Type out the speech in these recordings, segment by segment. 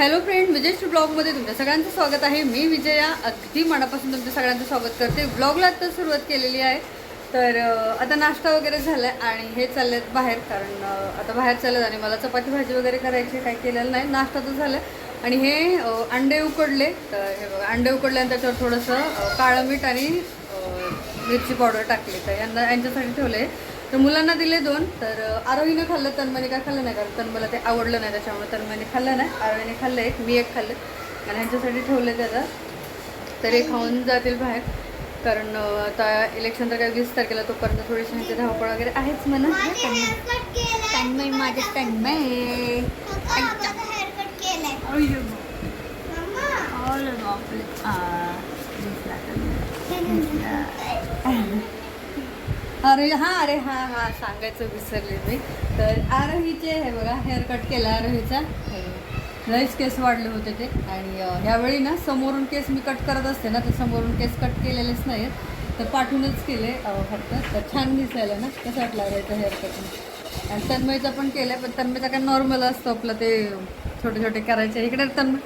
Hello friend विजयश्री ब्लॉगमध्ये तुमच्या सगळ्यांचं स्वागत आहे. मी विजया अगदी मनापासून तुमच्या सगळ्यांचं स्वागत करते. ब्लॉगला आता सुरुवात केलेली आहे. तर आता नाश्ता वगैरे झाला आहे आणि हे चालले आहेत बाहेर कारण आता बाहेर चाललेत आणि मला चपाती भाजी वगैरे करायची आहे, काही केलेलं नाही. नाश्ता तर झाला आहे. आणि हे अंडे उकडले. तर हे अंडे उकडले आणि त्याच्यावर थोडंसं काळं मीठ आणि मिरची पावडर टाकली. तर यांना यांच्यासाठी ठेवले तर मुलांना दिले दोन तर आरोहीनं खाल्लं तन्मने काय खाल्लं नाही कारण तन्मला ते आवडलं नाही त्याच्यामुळे तन्मने खाल्लं नाही. आरोहीने खाल्लं एक मी एक खाल्लं. आणि ह्यांच्यासाठी ठेवले त्याचा तर हे खाऊन जातील बाहेर. कारण आता इलेक्शन तर काय वीस तारखेला तोपर्यंत थोडीशी ह्यांची धावपळ वगैरे आहेच म्हणा. तन्मय माझे तन्मय. अरे हां अरे हां हां सांगायचं विसरले मी. तर आरोहीचे हे बघा हेअर कट केला आरोहीचा लईच केस वाढले होते ते. आणि ह्यावेळी ना समोरून केस मी कट करत असते ना तर समोरून केस कट केलेलेच नाही तर पाठवूनच केले फक्त. तर छान दिसायला ना कसं वाटलं आरोहीचं हेअर कट आणि तन्मयचा पण केलं पण तन्मयचा काय नॉर्मल असतो आपलं ते छोटे छोटे करायचे. इकडे तन्मय.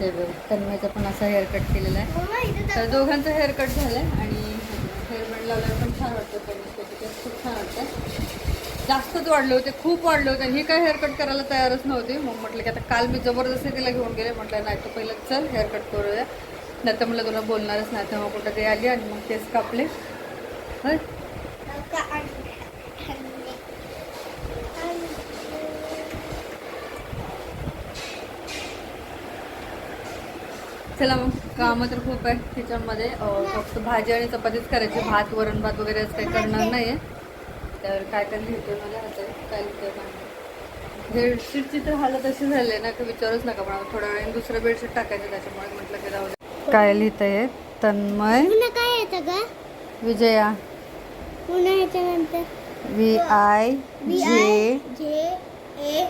हे बघ तन्मयचा पण असा हेअर कट केलेला आहे. तर दोघांचं हेअर कट झालं आहे आणि लावल्यावर पण छान वाटतं तन्मयचे खूप छान वाटतं. जास्तच वाढले होते खूप वाढले होते. ही काय हेअरकट करायला तयारच नव्हती. मग म्हटलं की आता काल मी जबरदस्ती तिला घेऊन गेले. म्हटलं नाही तर पहिलं चल हेअरकट करूया. नाही तर म्हटलं तुला बोलणारच नाही. तर मग कुठं ते आली आणि मग केस कापले. होय चला मग. कामं तर खूप आहे त्याच्यामध्ये अं, फक्त भाजी आणि चपातीच करायची. भात वरण भात वगैरे असं काही करणार नाही आहे तर काय काय लिहितोय मला हातात काय लिहितोय काय बेडशीटची तर हालत अशी झाली आहे ना की विचारूच नका. पण थोड्या वेळाने दुसरं बेडशीट टाकायचं त्याच्यामुळे म्हटलं की जाऊ काय लिहितंय? तन्मय पुन्हा काय येतं का विजया. पुन्हा ह्याच्यानंतर व्ही आय जे. जे ए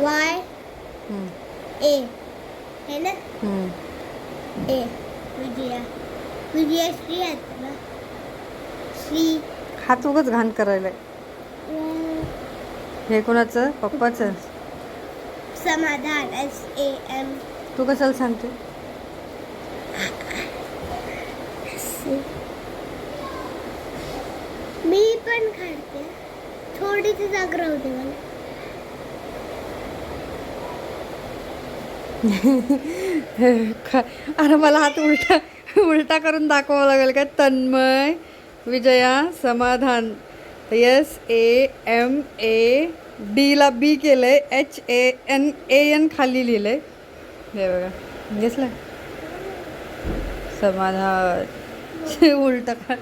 वाय ए. है ना. ए विजया विजया श्री आहेत ना श्री हात उगाच घाण करायला हे कोणाचं? पप्पाचं. समाधान एस ए एम तू कशाला सांगते? मी पण काढते थोडीशी जागा राहू दे मला. अरे मला हात उलटा उलटा करून दाखवावं लागेल का तन्मय विजया समाधान. S A M A Dila B केलं आहे H A N A N खाली लिहिलं आहे हे बघा. घेतलं समाधान. उलटा का?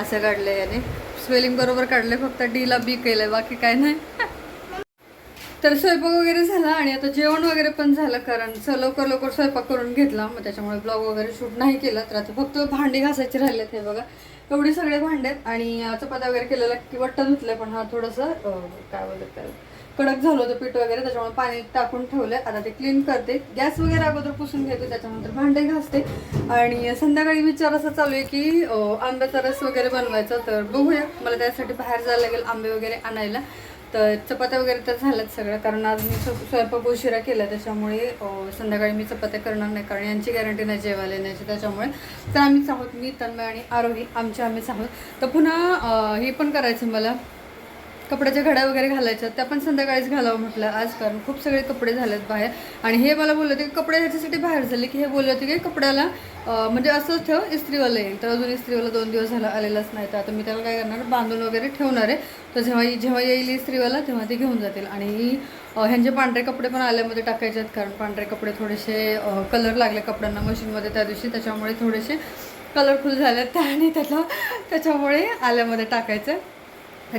असं काढलं याने. स्पेलिंग बरोबर काढलं फक्त डीला बी केलं आहे बाकी काय नाही. तर स्वयंपाक वगैरे झाला आणि आता जेवण वगैरे पण झालं कारण लवकर लवकर स्वयंपाक करून घेतला. मग त्याच्यामुळे ब्लॉग वगैरे शूट नाही केला. तर आता फक्त भांडी घासायची राहिलेत हे बघा. एवढी सगळे भांडे आहेत आणि चपात्या वगैरे केलेला की वट्टा धुतलं पण हा थोडंसं काय बोलत त्याला? कडक झालं होतं पीठ वगैरे त्याच्यामुळे पाणी टाकून ठेवलं आता ते क्लीन करते. गॅस वगैरे अगोदर पुसून घेते त्याच्यानंतर भांडे घासते. आणि संध्याकाळी विचार असा चालू आहे की आंब्याचा रस वगैरे बनवायचा तर बघूया. मला त्यासाठी बाहेर जायला लागेल आंबे वगैरे आणायला. तर चपात्या वगैरे तर झाल्यात सगळं कारण आज मी स्व- स्वयंपाक उशिरा केला त्याच्यामुळे संध्याकाळी मी चपात्या करणार नाही कारण यांची गॅरंटी नाही जेवायला येण्याची त्याच्यामुळे. तर आम्हीच आहोत मी तन्मय आणि आरोही आमच्या आम्हीच आहोत. तर पुन्हा हे पण करायचं मला. कपड्याच्या घड्या वगैरे घालायच्या त्या पण संध्याकाळीच घालावं म्हटलं आज कारण खूप सगळे कपडे झालेत बाहेर. आणि हे मला बोलले होते की कपडे ह्याच्यासाठी बाहेर झाले की हे बोलले होते की कपड्याला म्हणजे असंच ठेव इस्त्रीवाला येईल. तर अजून इस्त्रीवाला दोन दिवस झाला आलेलाच नाही. तर आता मी त्याला काय करणार बांधून वगैरे ठेवणार आहे. तर जेव्हा जेव्हा येईल इस्त्रीवाला तेव्हा ते घेऊन जातील. आणि ह्यांचे पांढरे कपडे पण आल्यामध्ये टाकायचे आहेत कारण पांढरे कपडे थोडेसे कलर लागले कपड्यांना मशीनमध्ये त्या दिवशी त्याच्यामुळे थोडेसे कलरफुल झाले त्या आणि त्याला त्याच्यामुळे आल्यामध्ये टाकायचं.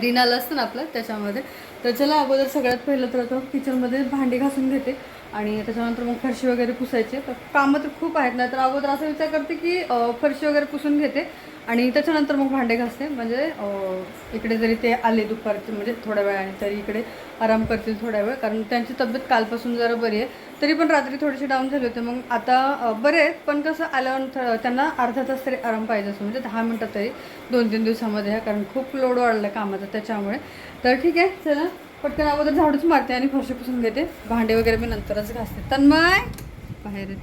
रिनाल असतं ना आपलं त्याच्यामध्ये. तर चला अगोदर सगळ्यात पहिलं तर आता किचनमध्ये भांडी घासून घेते आणि त्याच्यानंतर मग फरशी वगैरे पुसायचे. तर कामं तर खूप आहेत ना तर अगोदर असा विचार करते की फरशी वगैरे पुसून घेते. आणि त्याच्यानंतर मग भांडे घासते. म्हणजे इकडे जरी ते आले दुपारचे म्हणजे थोड्या वेळाने तरी इकडे आराम करतील थोड्या वेळ. कारण त्यांची तब्येत कालपासून जरा बरी आहे. तरी पण रात्री थोडीशी डाऊन झाली होती. मग आता बरे आहेत. पण कसं आल्यानंतर त्यांना अर्धा तास तरी आराम पाहिजे असतो. म्हणजे दहा मिनटं तरी दोन तीन दिवसामध्ये ह्या कारण खूप लोड वाढला कामाचा त्याच्यामुळे. तर ठीक आहे. चला. पटकन अगोदर झाडूच मारते आणि फरशी पुसून घेते. भांडे वगैरे मी नंतरच घासते. तन्मय! बाहेर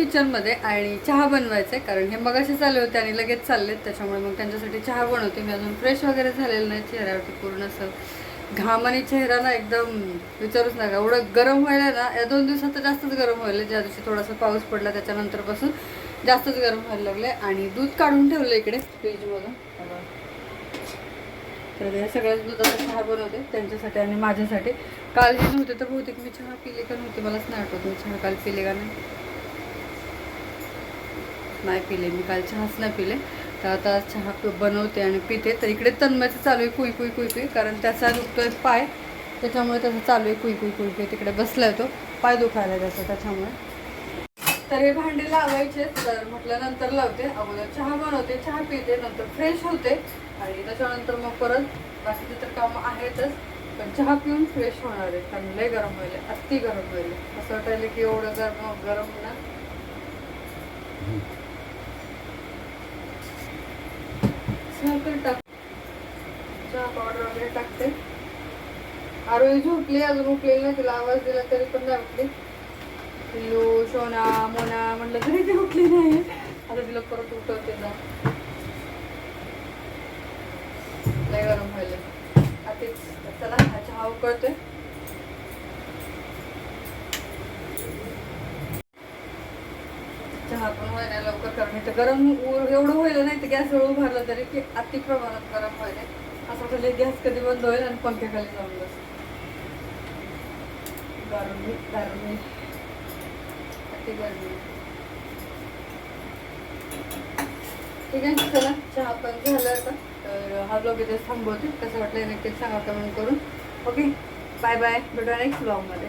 किचनमध्ये आणि चहा बनवायचा आहे कारण हे मगाशी चालले होते आणि लगेच चाललेत. त्याच्यामुळे मग त्यांच्यासाठी चहा बनवते. मी अजून फ्रेश वगैरे झालेलं नाही. चेहऱ्यावरती पूर्ण असं घाम आणि चेहरा ना एकदम विचारूच नका. एवढं गरम व्हायला ना या दोन दिवसात तर जास्तच गरम व्हायला ज्या दिवशी थोडासा पाऊस पडला त्याच्यानंतरपासून जास्तच गरम व्हायला लागले. आणि दूध काढून ठेवलं इकडे फ्रीजमधून. तर हे सगळ्याच दुधाचा चहा बनवते त्यांच्यासाठी आणि माझ्यासाठी. काल हे नव्हते तर बहुतेक मी चहा पिले का नव्हते. मलाच नाही आठवत मी चहा काल पिले का नाही. नाही पिले. मी काल चहाच नाही पिले. तर आता चहा बनवते आणि पिते. तर इकडे तन्मयचं चालू आहे कुई कुई कुई कुई. कारण त्याचा दुखतोय पाय. त्याच्यामुळे त्याचं चालू आहे कुई कुई कुई कुई. तिकडे बसलाय तो पाय दुखायला त्याचा त्याच्यामुळे. तर हे भांडे लावायचे. तर म्हटलं नंतर लावते. अगोदर चहा बनवते चहा पिते नंतर फ्रेश होते. आणि त्याच्यानंतर मग परत बाकीचे तर कामं आहेतच पण चहा पिऊन फ्रेश होणार आहे. कारण लय गरम व्हायला. अति गरम व्हायला. असं वाटायला की एवढं गरम गरम ना साखर टाक. चहा पावडर वगैरे टाकते. आरोही झोपली अजून उठलेली नाही तिला आवाज दिला तरी पण नाही उठली. पिल्लू सोना मोना म्हटलं तरी ती उठली नाही. आता तिला परत उठवते ना लय गरम व्हायला आधीच चला हा चहा उकळते चहा व्हायला लवकर कारण गरम एवढं व्हायला नाही तर गॅस एवढं भरलं तरी की अति प्रमाणात गरम व्हायला. असं वाटलं गॅस कधी बंद होईल आणि पंख्याखाली जाऊन बस. गरमी गरमी. अति गरमी. ठीक आहे चला चहा पण झाला आता. तर हा ब्लॉग इथे थांबवते. कसं वाटलं नक्कीच सांगा कमेंट करून. ओके बाय बाय भेटूया नेक्स्ट ब्लॉगमध्ये